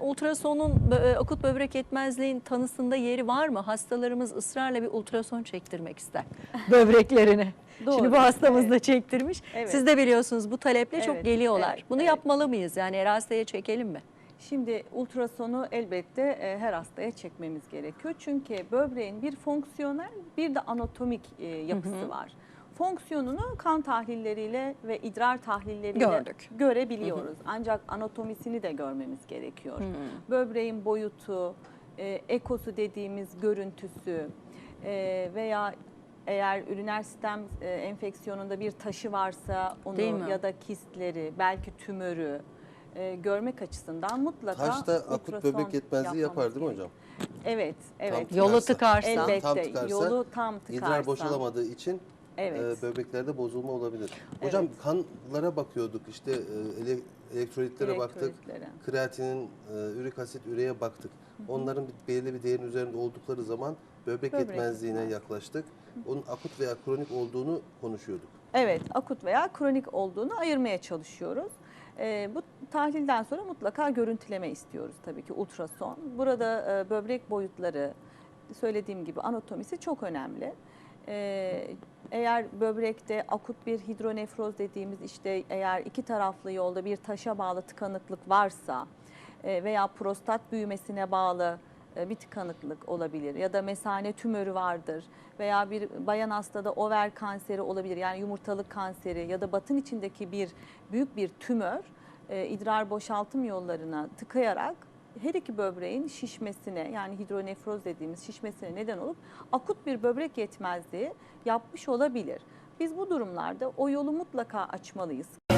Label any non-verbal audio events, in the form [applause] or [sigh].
Ultrasonun bö- akut böbrek yetmezliğin tanısında yeri var mı? Hastalarımız ısrarla bir ultrason çektirmek ister [laughs] böbreklerini. Doğru, Şimdi bu hastamız da evet. çektirmiş. Evet. Siz de biliyorsunuz bu taleple çok Evet, geliyorlar. evet, Bunu evet. yapmalı mıyız? Yani her hastaya çekelim mi? Şimdi ultrasonu elbette e, her hastaya çekmemiz gerekiyor. Çünkü böbreğin bir fonksiyonel bir de anatomik e, yapısı var. Fonksiyonunu kan tahlilleriyle ve idrar tahlilleriyle Gördük. görebiliyoruz. Ancak anatomisini de görmemiz gerekiyor. Böbreğin boyutu, e, ekosu dediğimiz görüntüsü e, veya eğer üriner sistem e, enfeksiyonunda bir taşı varsa onu ya da kistleri, belki tümörü e, görmek açısından mutlaka Taşta akut ultrason böbrek yetmezliği yapar değil mi hocam? Evet, evet. Tam Yolu tıkarsa. tıkarsa. Elbette. Tam tıkarsa, Yolu tam tıkarsa. İdrar boşalamadığı için Evet. e, böbreklerde bozulma olabilir. Hocam kanlara bakıyorduk işte e, ele, elektrolitlere baktık. Kreatinin, e, ürik asit, üreye baktık. Onların bir, belirli bir değerin üzerinde oldukları zaman böbrek, Böbrek yetmezliğine yetmez. yaklaştık. Onun akut veya kronik olduğunu konuşuyorduk. Evet, akut veya kronik olduğunu ayırmaya çalışıyoruz. Ee, bu tahlilden sonra mutlaka görüntüleme istiyoruz tabii ki ultrason. Burada e, böbrek boyutları, söylediğim gibi anatomisi çok önemli. Ee, eğer böbrekte akut bir hidronefroz dediğimiz işte eğer iki taraflı yolda bir taşa bağlı tıkanıklık varsa e, veya prostat büyümesine bağlı e, bir tıkanıklık olabilir ya da mesane tümörü vardır veya bir bayan hastada over kanseri olabilir yani yumurtalık kanseri ya da batın içindeki bir büyük bir tümör e, idrar boşaltım yollarına tıkayarak her iki böbreğin şişmesine yani hidronefroz dediğimiz şişmesine neden olup akut bir böbrek yetmezliği yapmış olabilir. Biz bu durumlarda o yolu mutlaka açmalıyız.